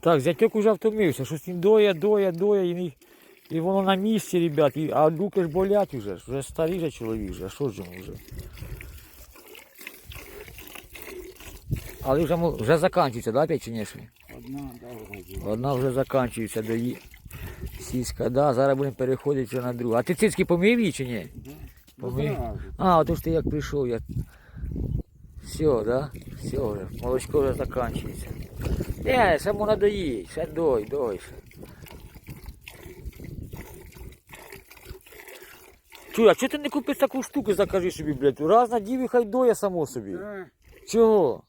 Так, зятьок уже втомився, щось він доє, доє, доє, і, не- і воно на місці, ребят, і, а руки ж болять уже, ж, вже старий же чоловік, же, а що ж йому вже? Але вже, вже закінчується, да, печеніші? Одна дорога. Одна вже закінчується до її. Сіська, да, зараз будемо переходити вже на другу. А ти цицьки помив її чи ні? Помив? Одразу. А, от ж ти як прийшов, я. Все, да? Все вже. Молочко вже закінчується. Не, ще можна доїть, ще дой, дой. Чуй, а чого ти не купиш таку штуку, закажи собі, блядь? Раз на діві хай доє само собі. Так, Чого?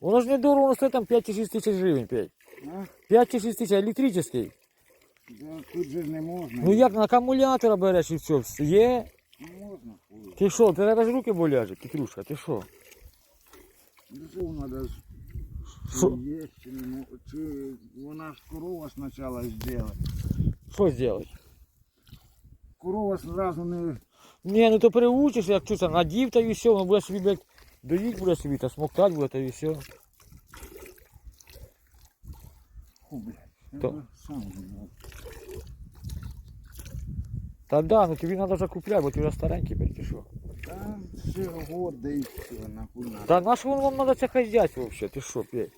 Воно ж не дорого, воно стоїть там 5 чи 6 тисяч гривень, 5. а? 5 чи 6 тисяч, електричний. Да, Тут же не можна. Ну як на акумулятора береш і все. Є. Не можна хуй. Ти що, ти тебе ж руки болять, Петрушка, ти що? Що треба ж Що? є, чи не мо- чи вона ж корова спочатку зробила. Що зробити? Корова зразу не Ні, ну то переучиш, як чуся, надів та і все, воно буде собі, блядь, доїть буде собі, та смоктать буде та і все. Ху, блядь. Я То. би сам знав. Та да, ну тобі треба вже купляти, бо ти вже старенький, блядь, ти що? Там же год, и все, нахуй надо. Да на що вам надо це хазяйство взагалі, ти що, п'ять?